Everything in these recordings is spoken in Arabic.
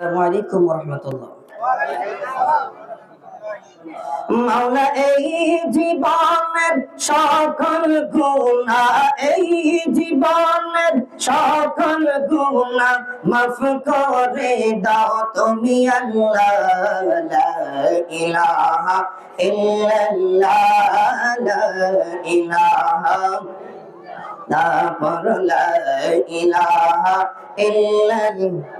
আসসালামু আলাইকুম রহমতুল্লাহ মাওলা এই জীবনের সকল গুণা এই জীবনের সকল গুণা মাফ করে দাও তুমি আল্লাহ লা ইলাহা ইল্লাল্লাহ লা ইলাহা তারপর লা ইলাহা ইল্লাল্লাহ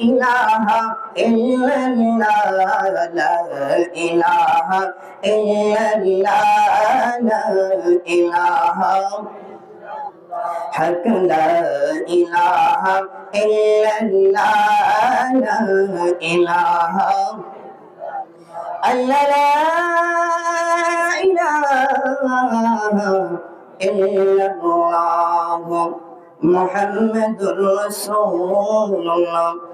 إله إلا الله لا إله إلا الله لا إله. حق لا إله إلا الله لا إله. ألا لا إله إلا الله محمد رسول الله.